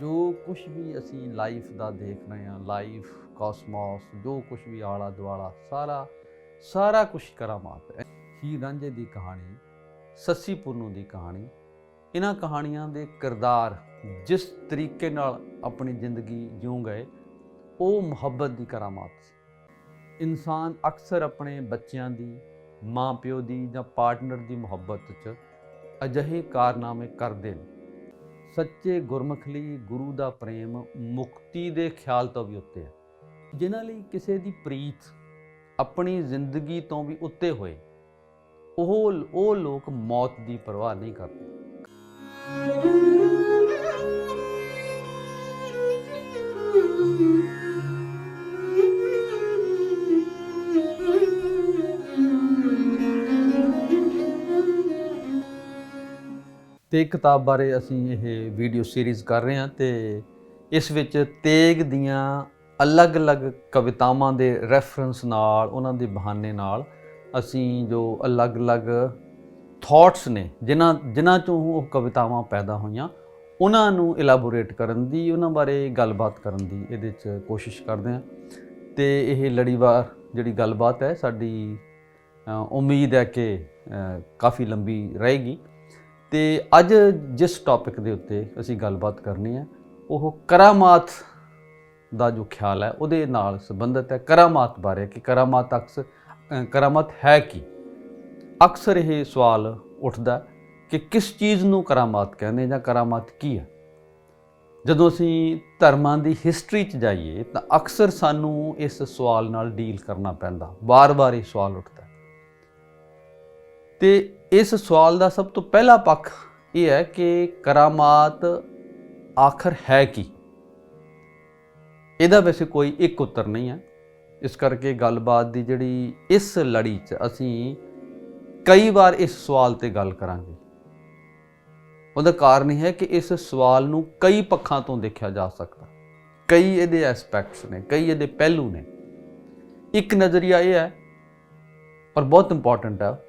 ਜੋ ਕੁਝ ਵੀ ਅਸੀਂ ਲਾਈਫ ਦਾ ਦੇਖ ਰਹੇ ਹਾਂ ਲਾਈਫ ਕਾਸਮੋਸ ਜੋ ਕੁਝ ਵੀ ਆਲਾ ਦੁਆਲਾ ਸਾਰਾ ਸਾਰਾ ਕੁਝ ਕਰਾਮਾਤ ਹੈ। ਹੀ ਰਾਂਝੇ ਦੀ ਕਹਾਣੀ ਸੱਸੀ ਪੁੰਨੂ ਦੀ ਕਹਾਣੀ, ਇਹਨਾਂ ਕਹਾਣੀਆਂ ਦੇ ਕਿਰਦਾਰ ਜਿਸ ਤਰੀਕੇ ਨਾਲ ਆਪਣੀ ਜ਼ਿੰਦਗੀ ਜਿਉਂ ਗਏ, ਉਹ ਮੁਹੱਬਤ ਦੀ ਕਰਾਮਾਤ ਸੀ। ਇਨਸਾਨ ਅਕਸਰ ਆਪਣੇ ਬੱਚਿਆਂ ਦੀ ਮਾਂ ਪਿਓ ਦੀ ਜਾਂ ਪਾਰਟਨਰ ਦੀ ਮੁਹੱਬਤ 'ਚ ਅਜਿਹੇ ਕਾਰਨਾਮੇ ਕਰਦੇ ਨੇ। ਸੱਚੇ ਗੁਰਮੁਖ ਲਈ ਗੁਰੂ ਦਾ ਪ੍ਰੇਮ ਮੁਕਤੀ ਦੇ ਖਿਆਲ ਤੋਂ ਵੀ ਉੱਤੇ ਹੈ। ਜਿਨ੍ਹਾਂ ਲਈ ਕਿਸੇ ਦੀ ਪ੍ਰੀਤ ਆਪਣੀ ਜ਼ਿੰਦਗੀ ਤੋਂ ਵੀ ਉੱਤੇ ਹੋਏ, ਉਹ ਉਹ ਲੋਕ ਮੌਤ ਦੀ ਪਰਵਾਹ ਨਹੀਂ ਕਰਦੇ। ਤੇ ਕਿਤਾਬ ਬਾਰੇ ਅਸੀਂ ਇਹ ਵੀਡੀਓ ਸੀਰੀਜ਼ ਕਰ ਰਹੇ ਹਾਂ ਤੇ ਇਸ ਵਿੱਚ ਤੇਗ ਦੀਆਂ ਅਲੱਗ-ਅਲੱਗ ਕਵਿਤਾਵਾਂ ਦੇ ਰੈਫਰੈਂਸ ਨਾਲ, ਉਹਨਾਂ ਦੇ ਬਹਾਨੇ ਨਾਲ ਅਸੀਂ ਜੋ ਅਲੱਗ-ਅਲੱਗ ਥਾਟਸ ਨੇ, ਜਿਨ੍ਹਾਂ ਜਿਨ੍ਹਾਂ ਚੋਂ ਉਹ ਕਵਿਤਾਵਾਂ ਪੈਦਾ ਹੋਈਆਂ, ਉਹਨਾਂ ਨੂੰ ਇਲਾਬੋਰੇਟ ਕਰਨ ਦੀ, ਉਹਨਾਂ ਬਾਰੇ ਗੱਲਬਾਤ ਕਰਨ ਦੀ ਇਹਦੇ 'ਚ ਕੋਸ਼ਿਸ਼ ਕਰਦੇ ਹਾਂ। ਤੇ ਇਹ ਲੜੀਵਾਰ ਜਿਹੜੀ ਗੱਲਬਾਤ ਹੈ, ਸਾਡੀ ਉਮੀਦ ਹੈ ਕਿ ਕਾਫੀ ਲੰਬੀ ਰਹੇਗੀ। ਤੇ ਅੱਜ ਜਿਸ ਟੌਪਿਕ ਦੇ ਉੱਤੇ ਅਸੀਂ ਗੱਲਬਾਤ ਕਰਨੀ ਹੈ ਉਹ ਕਰਾਮਾਤ ਦਾ ਜੋ ਖਿਆਲ ਹੈ ਉਹਦੇ ਨਾਲ ਸੰਬੰਧਿਤ ਹੈ ਕਰਾਮਾਤ ਬਾਰੇ ਕਿ ਕਰਾਮਾਤ ਅਕਸ ਅ, ਕਰਾਮਾਤ ਹੈ ਕੀ? ਅਕਸਰ ਇਹ ਸਵਾਲ ਉੱਠਦਾ ਕਿ ਕਿਸ ਚੀਜ਼ ਨੂੰ ਕਰਾਮਾਤ ਕਹਿੰਦੇ ਜਾਂ ਕਰਾਮਾਤ ਕੀ ਹੈ? ਜਦੋਂ ਅਸੀਂ ਧਰਮਾਂ ਦੀ ਹਿਸਟਰੀ 'ਚ ਜਾਈਏ ਤਾਂ ਅਕਸਰ ਸਾਨੂੰ ਇਸ ਸਵਾਲ ਨਾਲ ਡੀਲ ਕਰਨਾ ਪੈਂਦਾ ਵਾਰ-ਵਾਰ ਇਹ ਸਵਾਲ ਉੱਠਦਾ ਤੇ ਇਸ ਸਵਾਲ ਦਾ ਸਭ ਤੋਂ ਪਹਿਲਾ ਪੱਖ ਇਹ ਹੈ ਕਿ ਕਰਾਮਾਤ ਆਖਰ ਹੈ ਕੀ? ਇਹਦਾ ਵੈਸੇ ਕੋਈ ਇੱਕ ਉੱਤਰ ਨਹੀਂ ਹੈ। ਇਸ ਕਰਕੇ ਗੱਲਬਾਤ ਦੀ ਜਿਹੜੀ ਇਸ ਲੜੀ 'ਚ ਅਸੀਂ ਕਈ ਵਾਰ ਇਸ ਸਵਾਲ ਤੇ ਗੱਲ ਕਰਾਂਗੇ। ਉਹਦਾ ਕਾਰਨ ਇਹ ਹੈ ਕਿ ਇਸ ਸਵਾਲ ਨੂੰ ਕਈ ਪੱਖਾਂ ਤੋਂ ਦੇਖਿਆ ਜਾ ਸਕਦਾ। ਕਈ ਇਹਦੇ ਐਸਪੈਕਟਸ ਨੇ, ਕਈ ਇਹਦੇ ਪਹਿਲੂ ਨੇ। ਇੱਕ ਨਜ਼ਰੀਆ ਇਹ ਹੈ, ਪਰ ਬਹੁਤ ਇੰਪੋਰਟੈਂਟ ਹੈ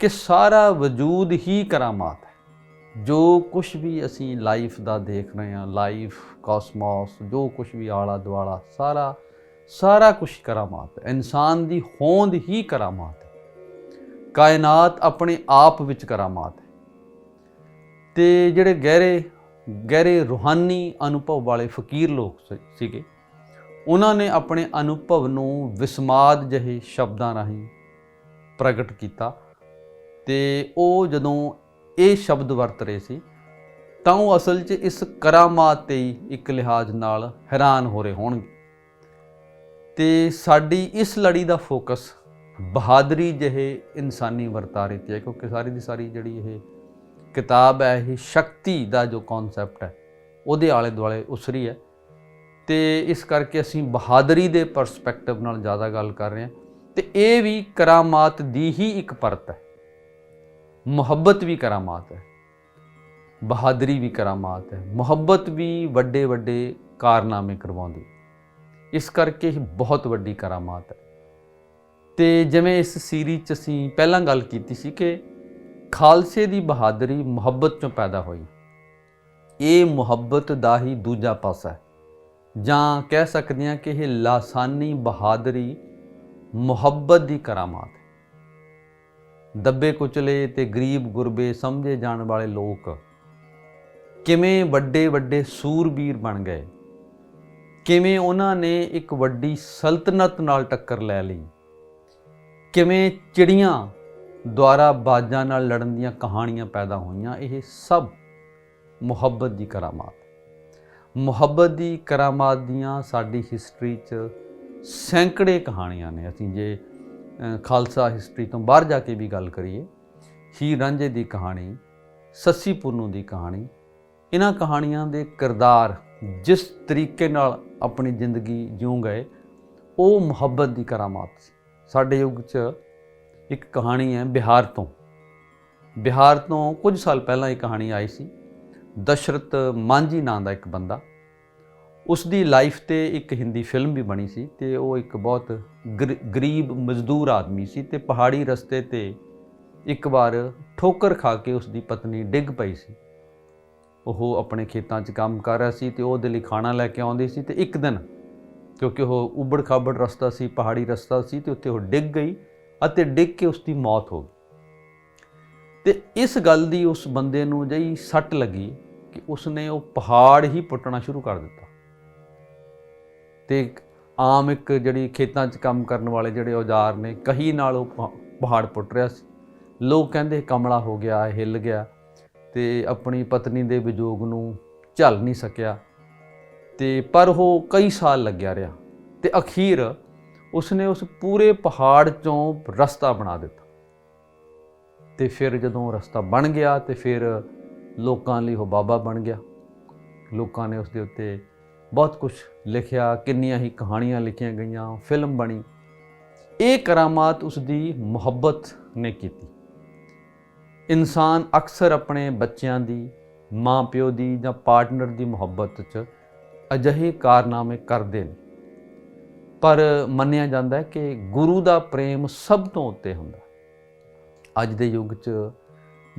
ਕਿ ਸਾਰਾ ਵਜੂਦ ਹੀ ਕਰਾਮਾਤ ਹੈ। ਜੋ ਕੁਝ ਵੀ ਅਸੀਂ ਲਾਈਫ ਦਾ ਦੇਖ ਰਹੇ ਹਾਂ, ਲਾਈਫ, ਕਾਸਮੋਸ, ਜੋ ਕੁਝ ਵੀ ਆਲਾ ਦੁਆਲਾ ਸਾਰਾ ਸਾਰਾ ਕੁਝ ਕਰਾਮਾਤ ਹੈ। ਇਨਸਾਨ ਦੀ ਹੋਂਦ ਹੀ ਕਰਾਮਾਤ ਹੈ। ਕਾਇਨਾਤ ਆਪਣੇ ਆਪ ਵਿੱਚ ਕਰਾਮਾਤ ਹੈ। ਤੇ ਜਿਹੜੇ ਗਹਿਰੇ ਗਹਿਰੇ ਰੂਹਾਨੀ ਅਨੁਭਵ ਵਾਲੇ ਫਕੀਰ ਲੋਕ ਸ- ਸੀਗੇ, ਉਹਨਾਂ ਨੇ ਆਪਣੇ ਅਨੁਭਵ ਨੂੰ ਵਿਸਮਾਦ ਜਿਹੇ ਸ਼ਬਦਾਂ ਰਾਹੀਂ ਪ੍ਰਗਟ ਕੀਤਾ। ਤੇ ਉਹ ਜਦੋਂ ਇਹ ਸ਼ਬਦ ਵਰਤ ਰਹੇ ਸੀ, ਤਾਂ ਉਹ ਅਸਲ 'ਚ ਇਸ ਕਰਾਮਾਤ ਤੇ ਹੀ ਇੱਕ ਲਿਹਾਜ਼ ਨਾਲ ਹੈਰਾਨ ਹੋ ਰਹੇ ਹੋਣਗੇ। ਤੇ ਸਾਡੀ ਇਸ ਲੜੀ ਦਾ ਫੋਕਸ ਬਹਾਦਰੀ ਜਿਹੇ ਇਨਸਾਨੀ ਵਰਤਾਰੇ ਤੇ ਹੈ, ਕਿਉਂਕਿ ਸਾਰੀ ਦੀ ਸਾਰੀ ਜਿਹੜੀ ਇਹ ਕਿਤਾਬ ਹੈ, ਇਹ ਸ਼ਕਤੀ ਦਾ ਜੋ ਕਨਸੈਪਟ ਹੈ, ਉਹਦੇ ਆਲੇ ਦੁਆਲੇ ਉਸਰੀ ਹੈ। ਤੇ ਇਸ ਕਰਕੇ ਅਸੀਂ ਬਹਾਦਰੀ ਦੇ ਪਰਸਪੈਕਟਿਵ ਨਾਲ ਜ਼ਿਆਦਾ ਗੱਲ ਕਰ ਰਹੇ ਹਾਂ। ਤੇ ਇਹ ਵੀ ਕਰਾਮਾਤ ਦੀ ਹੀ ਇੱਕ ਪਰਤ ਹੈ। ਮੁਹੱਬਤ ਵੀ ਕਰਾਮਾਤ ਹੈ, ਬਹਾਦਰੀ ਵੀ ਕਰਾਮਾਤ ਹੈ, ਮੁਹੱਬਤ ਵੀ ਵੱਡੇ ਵੱਡੇ ਕਾਰਨਾਮੇ ਕਰਵਾਉਂਦੀ। ਇਸ ਕਰਕੇ ਇਹ ਬਹੁਤ ਵੱਡੀ ਕਰਾਮਾਤ ਹੈ। ਤੇ ਜਿਵੇਂ ਇਸ ਸੀਰੀਜ਼ 'ਚ ਅਸੀਂ ਪਹਿਲਾਂ ਗੱਲ ਕੀਤੀ ਸੀ ਕਿ ਖਾਲਸੇ ਦੀ ਬਹਾਦਰੀ ਮੁਹੱਬਤ ਚੋਂ ਪੈਦਾ ਹੋਈ। ਇਹ ਮੁਹੱਬਤ ਦਾ ਹੀ ਦੂਜਾ ਪਾਸਾ ਹੈ। ਜਾਂ ਕਹਿ ਸਕਦੇ ਹਾਂ ਕਿ ਇਹ ਲਾਸਾਨੀ ਬਹਾਦਰੀ ਮੁਹੱਬਤ ਦੀ ਕਰਾਮਾਤ ਹੈ। ਦੱਬੇ ਕੁਚਲੇ ਤੇ ਗਰੀਬ ਗੁਰਬੇ ਸਮਝੇ ਜਾਣ ਵਾਲੇ ਲੋਕ ਕਿਵੇਂ ਵੱਡੇ ਵੱਡੇ ਸੂਰਬੀਰ ਬਣ ਗਏ? ਕਿਵੇਂ ਉਹਨਾਂ ਨੇ ਇੱਕ ਵੱਡੀ ਸਲਤਨਤ ਨਾਲ ਟੱਕਰ ਲੈ ਲਈ? ਕਿਵੇਂ ਚਿੜੀਆਂ ਦੁਆਰਾ ਬਾਜਾਂ ਨਾਲ ਲੜਨ ਦੀਆਂ ਕਹਾਣੀਆਂ ਪੈਦਾ ਹੋਈਆਂ? ਇਹ ਸਭ ਮੁਹੱਬਤ ਦੀ ਕਰਾਮਾਤ। ਮੁਹੱਬਤ ਦੀ ਕਰਾਮਾਤ ਦੀਆਂ ਸਾਡੀ ਹਿਸਟਰੀ 'ਚ ਸੈਂਕੜੇ ਕਹਾਣੀਆਂ ਨੇ। ਅਸੀਂ ਜੇ ਖਾਲਸਾ ਹਿਸਟਰੀ ਤੋਂ ਬਾਹਰ ਜਾ ਕੇ ਵੀ ਗੱਲ ਕਰੀਏ ਹੀ ਰਾਂਝੇ ਦੀ ਕਹਾਣੀ, ਸੱਸੀ ਪੁੰਨੂ ਦੀ ਕਹਾਣੀ, ਇਹਨਾਂ ਕਹਾਣੀਆਂ ਦੇ ਕਿਰਦਾਰ ਜਿਸ ਤਰੀਕੇ ਨਾਲ ਆਪਣੀ ਜ਼ਿੰਦਗੀ ਜਿਉਂ ਗਏ, ਉਹ ਮੁਹੱਬਤ ਦੀ ਕਰਾਮਾਤ ਸੀ। ਸਾਡੇ ਯੁੱਗ 'ਚ ਇੱਕ ਕਹਾਣੀ ਹੈ ਬਿਹਾਰ ਤੋਂ। ਬਿਹਾਰ ਤੋਂ ਕੁਝ ਸਾਲ ਪਹਿਲਾਂ ਇਹ ਕਹਾਣੀ ਆਈ ਸੀ। ਦਸ਼ਰਤ ਮਾਂਝੀ ਨਾਂ ਦਾ ਇੱਕ ਬੰਦਾ ਉਸ ਦੀ ਲਾਈਫ ਤੇ ਇੱਕ ਹਿੰਦੀ ਫਿਲਮ ਵੀ ਬਣੀ ਸੀ ਤੇ ਉਹ ਇੱਕ ਬਹੁਤ ਗਰ- ਗਰੀਬ, ਮਜ਼ਦੂਰ ਆਦਮੀ ਸੀ ਤੇ ਪਹਾੜੀ ਰਸਤੇ ਤੇ ਇੱਕ ਵਾਰ ਠੋਕਰ ਖਾ ਕੇ ਉਸ ਦੀ ਪਤਨੀ ਡਿੱਗ ਪਈ ਸੀ। ਉਹ ਆਪਣੇ ਖੇਤਾਂ 'ਚ ਕੰਮ ਕਰ ਰਿਹਾ ਸੀ ਤੇ ਉਹਦੇ ਲਈ ਖਾਣਾ ਲੈ ਕੇ ਆਉਂਦੀ ਸੀ ਤੇ ਇੱਕ ਦਿਨ, ਕਿਉਂਕਿ ਉਹ ਉਬੜ ਖਾਬੜ ਰਸਤਾ ਸੀ, ਪਹਾੜੀ ਰਸਤਾ ਸੀ ਤੇ ਉੱਥੇ ਉਹ ਡਿੱਗ ਗਈ ਅਤੇ ਡਿੱਗ ਕੇ ਉਸ ਦੀ ਮੌਤ ਹੋ ਗਈ। ਤੇ ਇਸ ਗੱਲ ਦੀ ਉਸ ਬੰਦੇ ਨੂੰ ਜਈ ਸੱਟ ਲੱਗੀ ਕਿ ਉਸਨੇ ਉਹ ਪਹਾੜ ਹੀ ਪੁੱਟਣਾ ਸ਼ੁਰੂ ਕਰ ਦਿੱਤਾ। ਤੇ ਆਮ ਇੱਕ ਜਿਹੜੀ ਖੇਤਾਂ 'ਚ ਕੰਮ ਕਰਨ ਵਾਲੇ ਜਿਹੜੇ ਔਜ਼ਾਰ ਨੇ, ਕਹੀ ਨਾਲ ਉਹ ਪਹਾੜ ਪੁੱਟ ਰਿਹਾ ਸੀ। ਲੋਕ ਕਹਿੰਦੇ ਕਮਲਾ ਹੋ ਗਿਆ, ਹਿੱਲ ਗਿਆ ਤੇ ਆਪਣੀ ਪਤਨੀ ਦੇ ਵਿਜੋਗ ਨੂੰ ਝੱਲ ਨਹੀਂ ਸਕਿਆ। ਤੇ ਪਰ ਉਹ ਕਈ ਸਾਲ ਲੱਗਿਆ ਰਿਹਾ ਤੇ ਅਖੀਰ ਉਸਨੇ ਉਸ ਪੂਰੇ ਪਹਾੜ ਚੋਂ ਰਸਤਾ ਬਣਾ ਦਿੱਤਾ। ਤੇ ਫਿਰ ਜਦੋਂ ਰਸਤਾ ਬਣ ਗਿਆ ਤੇ ਫਿਰ ਲੋਕਾਂ ਲਈ ਉਹ ਬਾਬਾ ਬਣ ਗਿਆ। ਲੋਕਾਂ ਨੇ ਉਸ ਦੇ ਉੱਤੇ ਬਹੁਤ ਕੁਝ ਲਿਖਿਆ, ਕਿੰਨੀਆਂ ਹੀ ਕਹਾਣੀਆਂ ਲਿਖੀਆਂ ਗਈਆਂ, ਫਿਲਮ ਬਣੀ। ਇਹ ਕਰਾਮਾਤ ਉਸ ਦੀ ਮੁਹੱਬਤ ਨੇ ਕੀਤੀ। ਇਨਸਾਨ ਅਕਸਰ ਆਪਣੇ ਬੱਚਿਆਂ ਦੀ ਮਾਂ ਪਿਓ ਦੀ ਜਾਂ ਪਾਰਟਨਰ ਦੀ ਮੁਹੱਬਤ 'ਚ ਅਜਿਹੇ ਕਾਰਨਾਮੇ ਕਰਦੇ ਨੇ। ਪਰ ਮੰਨਿਆ ਜਾਂਦਾ ਹੈ ਕਿ ਗੁਰੂ ਦਾ ਪ੍ਰੇਮ ਸਭ ਤੋਂ ਉੱਤੇ ਹੁੰਦਾ ਅੱਜ ਦੇ ਯੁੱਗ 'ਚ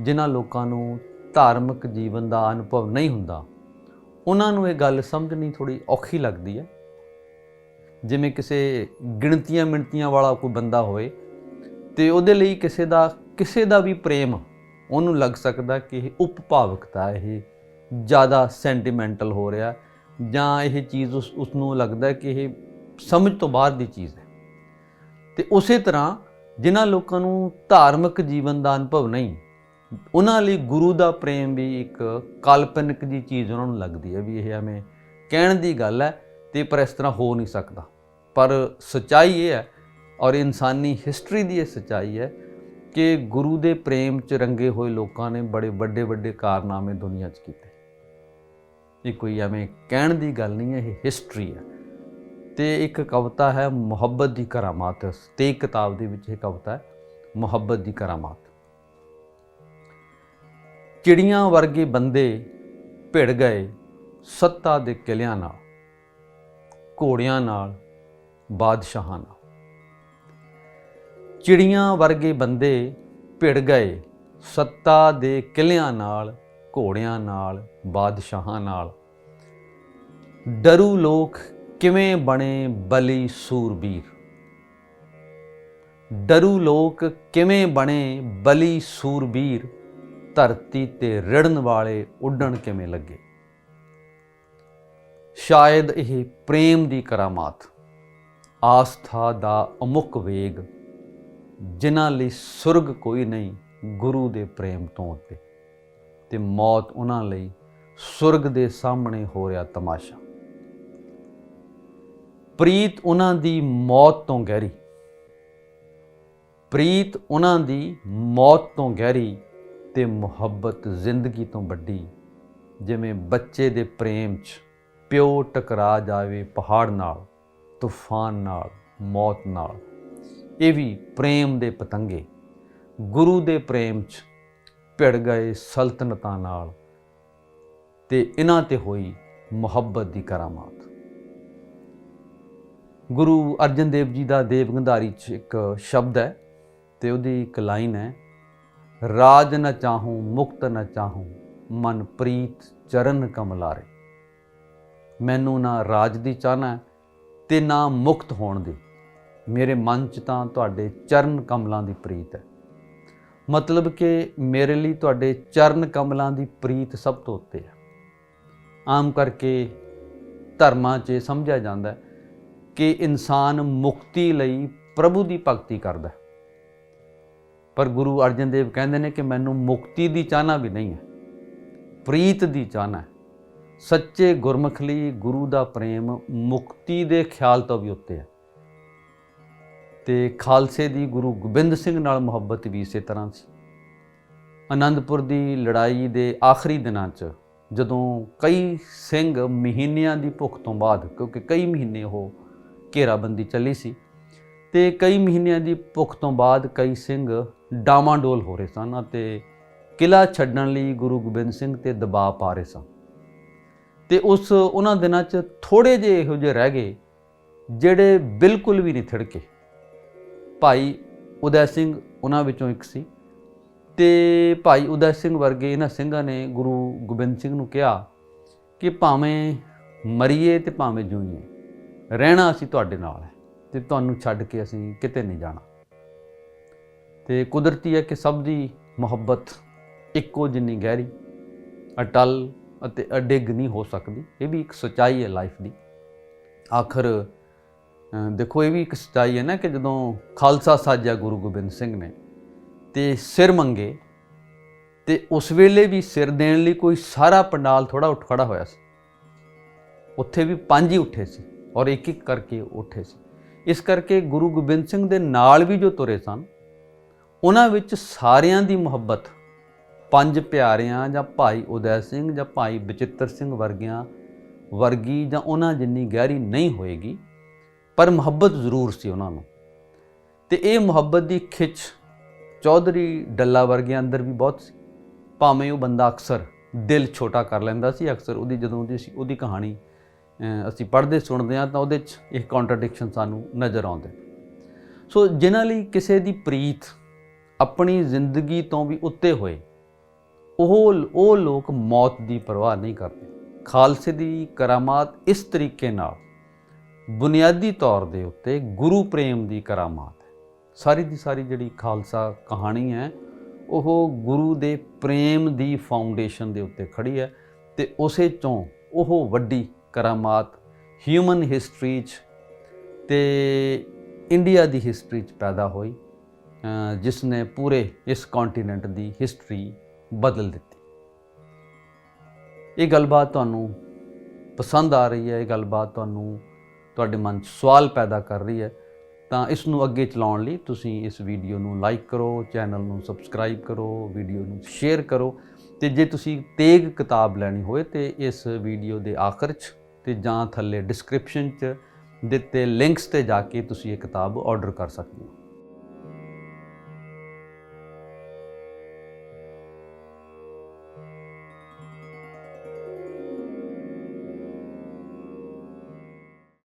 ਜਿਨ੍ਹਾਂ ਲੋਕਾਂ ਨੂੰ ਧਾਰਮਿਕ ਜੀਵਨ ਦਾ ਅਨੁਭਵ ਨਹੀਂ ਹੁੰਦਾ ਉਹਨਾਂ ਨੂੰ ਇਹ ਗੱਲ ਸਮਝਣੀ ਥੋੜੀ ਔਖੀ ਲੱਗਦੀ ਹੈ। ਜਿਵੇਂ ਕਿਸੇ ਗਿਣਤੀਆਂ ਮਿਣਤੀਆਂ ਵਾਲਾ ਕੋਈ ਬੰਦਾ ਹੋਵੇ ਤੇ ਉਹਦੇ ਲਈ ਕਿਸੇ ਦਾ ਕਿਸੇ ਦਾ ਵੀ ਪ੍ਰੇਮ ਉਹਨੂੰ ਲੱਗ ਸਕਦਾ ਕਿ ਇਹ ਉਪਭਾਵਕਤਾ ਇਹ ਜ਼ਿਆਦਾ ਸੈਂਟੀਮੈਂਟਲ ਹੋ ਰਿਹਾ ਜਾਂ ਇਹ ਚੀਜ਼ ਉਸ ਉਸ ਨੂੰ ਲੱਗਦਾ ਕਿ ਇਹ ਸਮਝ ਤੋਂ ਬਾਹਰ ਦੀ ਚੀਜ਼ ਹੈ। ਤੇ ਉਸੇ ਤਰ੍ਹਾਂ ਜਿਨ੍ਹਾਂ ਲੋਕਾਂ ਨੂੰ ਧਾਰਮਿਕ ਜੀਵਨ ਦਾ ਅਨੁਭਵ ਨਹੀਂ ਉਹਨਾਂ ਲਈ ਗੁਰੂ ਦਾ ਪ੍ਰੇਮ ਵੀ ਇੱਕ ਕਾਲਪਨਿਕ ਦੀ ਚੀਜ਼ ਉਹਨਾਂ ਨੂੰ ਲੱਗਦੀ ਹੈ ਵੀ ਇਹ ਐਵੇਂ ਕਹਿਣ ਦੀ ਗੱਲ ਹੈ ਤੇ ਪਰ ਇਸ ਤਰ੍ਹਾਂ ਹੋ ਨਹੀਂ ਸਕਦਾ। ਪਰ ਸਚਾਈ ਇਹ ਹੈ ਔਰ ਇਨਸਾਨੀ ਹਿਸਟਰੀ ਦੀ ਇਹ ਸਚਾਈ ਹੈ ਕਿ ਗੁਰੂ ਦੇ ਪ੍ਰੇਮ 'ਚ ਰੰਗੇ ਹੋਏ ਲੋਕਾਂ ਨੇ ਬੜੇ ਵੱਡੇ ਵੱਡੇ ਕਾਰਨਾਮੇ ਦੁਨੀਆ 'ਚ ਕੀਤੇ। ਇਹ ਕੋਈ ਐਵੇਂ ਕਹਿਣ ਦੀ ਗੱਲ ਨਹੀਂ ਹੈ, ਇਹ ਹਿਸਟਰੀ ਹੈ। ਤੇ ਇੱਕ ਕਵਿਤਾ ਹੈ ਮੁਹੱਬਤ ਦੀ ਕਰਾਮਾਤ ਤੇ ਇੱਕ ਕਿਤਾਬ ਦੇ ਵਿੱਚ ਇਹ ਕਵਿਤਾ ਹੈ ਮੁਹੱਬਤ ਦੀ ਕਰਾਮਾਤ। ਚਿੜੀਆਂ ਵਰਗੇ ਬੰਦੇ ਭਿੜ ਗਏ ਸੱਤਾ ਦੇ ਕਿਲਿਆਂ ਨਾਲ, ਘੋੜਿਆਂ ਨਾਲ, ਬਾਦਸ਼ਾਹਾਂ ਨਾਲ। ਚਿੜੀਆਂ ਵਰਗੇ ਬੰਦੇ ਭਿੜ ਗਏ ਸੱਤਾ ਦੇ ਕਿਲਿਆਂ ਨਾਲ, ਘੋੜਿਆਂ ਨਾਲ, ਬਾਦਸ਼ਾਹਾਂ ਨਾਲ। ਡਰੂ ਲੋਕ ਕਿਵੇਂ ਬਣੇ ਬਲੀ ਸੂਰਬੀਰ? ਡਰੂ ਲੋਕ ਕਿਵੇਂ ਬਣੇ ਬਲੀ ਸੂਰਬੀਰ? ਧਰਤੀ ਤੇ ਰਿੜਨ ਵਾਲੇ ਉੱਡਣ ਕਿਵੇਂ ਲੱਗੇ? ਸ਼ਾਇਦ ਇਹ ਪ੍ਰੇਮ ਦੀ ਕਰਾਮਾਤ, ਆਸਥਾ ਦਾ ਅਮੁੱਕ ਵੇਗ, ਜਿਨ੍ਹਾਂ ਲਈ ਸੁਰਗ ਕੋਈ ਨਹੀਂ ਗੁਰੂ ਦੇ ਪ੍ਰੇਮ ਤੋਂ ਉੱਤੇ, ਤੇ ਮੌਤ ਉਹਨਾਂ ਲਈ ਸੁਰਗ ਦੇ ਸਾਹਮਣੇ ਹੋ ਰਿਹਾ ਤਮਾਸ਼ਾ। ਪ੍ਰੀਤ ਉਹਨਾਂ ਦੀ ਮੌਤ ਤੋਂ ਗਹਿਰੀ, ਪ੍ਰੀਤ ਉਹਨਾਂ ਦੀ ਮੌਤ ਤੋਂ ਗਹਿਰੀ ਤੇ ਮੁਹੱਬਤ ਜ਼ਿੰਦਗੀ ਤੋਂ ਵੱਡੀ। ਜਿਵੇਂ ਬੱਚੇ ਦੇ ਪ੍ਰੇਮ 'ਚ ਪਿਓ ਟਕਰਾ ਜਾਵੇ ਪਹਾੜ ਨਾਲ, ਤੂਫਾਨ ਨਾਲ, ਮੌਤ ਨਾਲ। ਇਹ ਵੀ ਪ੍ਰੇਮ ਦੇ ਪਤੰਗੇ। ਗੁਰੂ ਦੇ ਪ੍ਰੇਮ 'ਚ ਭਿੜ ਗਏ ਸਲਤਨਤਾਂ ਨਾਲ ਤੇ ਇਹਨਾਂ ਤੇ ਹੋਈ ਮੁਹੱਬਤ ਦੀ ਕਰਾਮਾਤ। ਗੁਰੂ ਅਰਜਨ ਦੇਵ ਜੀ ਦਾ ਦੇਵ ਗੰਧਾਰੀ 'ਚ ਇੱਕ ਸ਼ਬਦ ਹੈ ਤੇ ਉਹਦੀ ਇੱਕ ਲਾਈਨ ਹੈ ਰਾਜ ਨ ਚਾਹੂੰ, ਮੁਕਤ ਨ ਚਾਹੂੰ, ਮਨ ਪ੍ਰੀਤ ਚਰਨ ਕਮਲਾਰੇ ਮੈਨੂੰ ਨਾ ਰਾਜ ਦੀ ਚਾਹਨਾ ਹੈ ਤੇ ਨਾ ਮੁਕਤ ਹੋਣ ਦੀ। ਮੇਰੇ ਮਨ 'ਚ ਤਾਂ ਤੁਹਾਡੇ ਚਰਨ ਕਮਲਾਂ ਦੀ ਪ੍ਰੀਤ ਹੈ। ਮਤਲਬ ਕਿ ਮੇਰੇ ਲਈ ਤੁਹਾਡੇ ਚਰਨ ਕਮਲਾਂ ਦੀ ਪ੍ਰੀਤ ਸਭ ਤੋਂ ਉੱਤੇ ਹੈ। ਆਮ ਕਰਕੇ ਧਰਮਾਂ 'ਚ ਇਹ ਸਮਝਿਆ ਜਾਂਦਾ ਕਿ ਇਨਸਾਨ ਮੁਕਤੀ ਲਈ ਪ੍ਰਭੂ ਦੀ ਭਗਤੀ ਕਰਦਾ ਹੈ। ਪਰ ਗੁਰੂ ਅਰਜਨ ਦੇਵ ਕਹਿੰਦੇ ਨੇ ਕਿ ਮੈਨੂੰ ਮੁਕਤੀ ਦੀ ਚਾਹਨਾ ਵੀ ਨਹੀਂ ਹੈ, ਪ੍ਰੀਤ ਦੀ ਚਾਹਨਾ ਸੱਚੇ ਗੁਰਮੁਖ ਲਈ ਗੁਰੂ ਦਾ ਪ੍ਰੇਮ ਮੁਕਤੀ ਦੇ ਖਿਆਲ ਤੋਂ ਵੀ ਉੱਤੇ ਹੈ। ਤੇ ਖਾਲਸੇ ਦੀ ਗੁਰੂ ਗੋਬਿੰਦ ਸਿੰਘ ਨਾਲ ਮੁਹੱਬਤ ਵੀ ਇਸੇ ਤਰ੍ਹਾਂ ਸੀ। ਅਨੰਦਪੁਰ ਦੀ ਲੜਾਈ ਦੇ ਆਖਰੀ ਦਿਨਾਂ 'ਚ ਜਦੋਂ ਕਈ ਸਿੰਘ ਮਹੀਨਿਆਂ ਦੀ ਭੁੱਖ ਤੋਂ ਬਾਅਦ, ਕਿਉਂਕਿ ਕਈ ਮਹੀਨੇ ਉਹ ਘੇਰਾਬੰਦੀ ਚੱਲੀ ਸੀ, ਤੇ ਕਈ ਮਹੀਨਿਆਂ ਦੀ ਭੁੱਖ ਤੋਂ ਬਾਅਦ ਕਈ ਸਿੰਘ ਡਾਮਾਡੋਲ ਹੋ ਰਹੇ ਸਨ ਅਤੇ ਕਿਲਾ ਛੱਡਣ ਲਈ ਗੁਰੂ ਗੋਬਿੰਦ ਸਿੰਘ ਤੇ ਦਬਾਅ ਪਾ ਰਹੇ ਸਨ। ਤੇ ਉਸ ਉਹਨਾਂ ਦਿਨਾਂ 'ਚ ਥੋੜੇ ਜਿਹੇ ਇਹੋ ਜਿਹੇ ਰਹਿ ਗਏ, ਜਿਹੜੇ ਬਿਲਕੁਲ ਵੀ ਨਹੀਂ ਥਿੜਕੇ। ਭਾਈ ਉਦੈ ਸਿੰਘ ਉਹਨਾਂ ਵਿੱਚੋਂ ਇੱਕ ਸੀ ਤੇ ਭਾਈ ਉਦੈ ਸਿੰਘ ਵਰਗੇ ਇਹਨਾਂ ਸਿੰਘਾਂ ਨੇ ਗੁਰੂ ਗੋਬਿੰਦ ਸਿੰਘ ਨੂੰ ਕਿਹਾ ਕਿ ਭਾਵੇਂ ਮਰੀਏ ਤੇ ਭਾਵੇਂ ਜੂਈਏ, ਰਹਿਣਾ ਅਸੀਂ ਤੁਹਾਡੇ ਨਾਲ ਹੈ ਤੇ ਤੁਹਾਨੂੰ ਛੱਡ ਕੇ ਅਸੀਂ ਕਿਤੇ ਨਹੀਂ ਜਾਣਾ। ਤੇ ਕੁਦਰਤੀ ਹੈ ਕਿ ਸਭ ਦੀ ਮੁਹੱਬਤ ਇੱਕੋ ਜਿੰਨੀ ਗਹਿਰੀ, ਅਟਲ ਅਤੇ ਅਡਿੱਗ ਨਹੀਂ ਹੋ ਸਕਦੀ। ਇਹ ਵੀ ਇੱਕ ਸਚਾਈ ਹੈ ਲਾਈਫ ਦੀ। ਆਖਰ ਦੇਖੋ, ਇਹ ਵੀ ਇੱਕ ਸਚਾਈ ਹੈ ਨਾ ਕਿ ਜਦੋਂ ਖਾਲਸਾ ਸਾਜਿਆ ਗੁਰੂ ਗੋਬਿੰਦ ਸਿੰਘ ਨੇ ਤੇ ਸਿਰ ਮੰਗੇ, ਤੇ ਉਸ ਵੇਲੇ ਵੀ ਸਿਰ ਦੇਣ ਲਈ ਕੋਈ ਸਾਰਾ ਪੰਡਾਲ ਥੋੜਾ ਉੱਠ ਖੜਾ ਹੋਇਆ ਸੀ। ਉੱਥੇ ਵੀ ਪੰਜ ਹੀ ਉੱਠੇ ਸੀ ਔਰ ਇੱਕ ਇੱਕ ਕਰਕੇ ਉੱਠੇ ਸੀ। ਇਸ ਕਰਕੇ ਗੁਰੂ ਗੋਬਿੰਦ ਸਿੰਘ ਦੇ ਨਾਲ ਵੀ ਜੋ ਤੁਰੇ ਸਨ ਉਹਨਾਂ ਵਿੱਚ ਸਾਰਿਆਂ ਦੀ ਮੁਹੱਬਤ, ਪੰਜ ਪਿਆਰਿਆਂ ਜਾਂ ਭਾਈ ਉਦੈ ਸਿੰਘ ਜਾਂ ਭਾਈ ਬਚਿੱਤਰ ਸਿੰਘ ਵਰਗਿਆਂ ਵਰਗੀ ਜਾਂ ਉਹਨਾਂ ਜਿੰਨੀ ਗਹਿਰੀ ਨਹੀਂ ਹੋਏਗੀ, ਪਰ ਮੁਹੱਬਤ ਜ਼ਰੂਰ ਸੀ ਉਹਨਾਂ ਨੂੰ। ਤੇ ਇਹ ਮੁਹੱਬਤ ਦੀ ਖਿੱਚ ਚੌਧਰੀ ਡੱਲਾ ਵਰਗਿਆਂ ਅੰਦਰ ਵੀ ਬਹੁਤ ਸੀ। ਭਾਵੇਂ ਉਹ ਬੰਦਾ ਅਕਸਰ ਦਿਲ ਛੋਟਾ ਕਰ ਲੈਂਦਾ ਸੀ, ਅਕਸਰ ਉਹਦੀ ਜਦੋਂ ਉਹਦੀ ਸੀ ਉਹਦੀ ਕਹਾਣੀ ਅਸੀਂ ਪੜ੍ਹਦੇ ਸੁਣਦੇ ਹਾਂ ਤਾਂ ਉਹਦੇ 'ਚ ਇਹ ਕੰਟਰਡਿਕਸ਼ਨ ਸਾਨੂੰ ਨਜ਼ਰ ਆਉਂਦੇ ਸੋ ਜਿਨ੍ਹਾਂ ਲਈ ਕਿਸੇ ਦੀ ਪ੍ਰੀਤ ਆਪਣੀ ਜ਼ਿੰਦਗੀ ਤੋਂ ਵੀ ਉੱਤੇ ਹੋਏ, ਉਹ ਉਹ ਲੋਕ ਮੌਤ ਦੀ ਪਰਵਾਹ ਨਹੀਂ ਕਰਦੇ। ਖਾਲਸੇ ਦੀ ਕਰਾਮਾਤ ਇਸ ਤਰੀਕੇ ਨਾਲ ਬੁਨਿਆਦੀ ਤੌਰ ਦੇ ਉੱਤੇ ਗੁਰੂ ਪ੍ਰੇਮ ਦੀ ਕਰਾਮਾਤ ਹੈ। ਸਾਰੀ ਦੀ ਸਾਰੀ ਜਿਹੜੀ ਖਾਲਸਾ ਕਹਾਣੀ ਹੈ, ਉਹ ਗੁਰੂ ਦੇ ਪ੍ਰੇਮ ਦੀ ਫਾਊਂਡੇਸ਼ਨ ਦੇ ਉੱਤੇ ਖੜੀ ਹੈ ਤੇ ਉਸੇ ਚੋਂ ਉਹ ਵੱਡੀ ਕਰਾਮਾਤ ਹਿਊਮਨ ਹਿਸਟਰੀ 'ਚ ਤੇ ਇੰਡੀਆ ਦੀ ਹਿਸਟਰੀ 'ਚ ਪੈਦਾ ਹੋਈ। ਜਿਸ ਨੇ ਪੂਰੇ ਇਸ ਕੰਟੀਨੈਂਟ ਦੀ ਹਿਸਟਰੀ ਬਦਲ ਦਿੱਤੀ। ਇਹ ਗੱਲਬਾਤ ਤੁਹਾਨੂੰ ਪਸੰਦ ਆ ਰਹੀ ਹੈ, ਇਹ ਗੱਲਬਾਤ ਤੁਹਾਨੂੰ ਤੁਹਾਡੇ ਮਨ 'ਚ ਸਵਾਲ ਪੈਦਾ ਕਰ ਰਹੀ ਹੈ। ਤਾਂ ਇਸ ਨੂੰ ਅੱਗੇ ਚਲਾਉਣ ਲਈ ਤੁਸੀਂ ਇਸ ਵੀਡੀਓ ਨੂੰ ਲਾਈਕ ਕਰੋ ਚੈਨਲ ਨੂੰ ਸਬਸਕ੍ਰਾਈਬ ਕਰੋ ਵੀਡੀਓ ਨੂੰ ਸ਼ੇਅਰ ਕਰੋ। ਤੇ ਜੇ ਤੁਸੀਂ ਤੇਗ ਕਿਤਾਬ ਲੈਣੀ ਹੋਵੇ ਤੇ ਇਸ ਵੀਡੀਓ ਦੇ ਆਖਰ 'ਚ ਤੇ ਜਾਂ ਥੱਲੇ ਡਿਸਕ੍ਰਿਪਸ਼ਨ 'ਚ ਦਿੱਤੇ ਲਿੰਕਸ ਤੇ ਜਾ ਕੇ ਤੁਸੀਂ ਇਹ ਕਿਤਾਬ ਆਰਡਰ ਕਰ ਸਕਦੇ ਹੋ।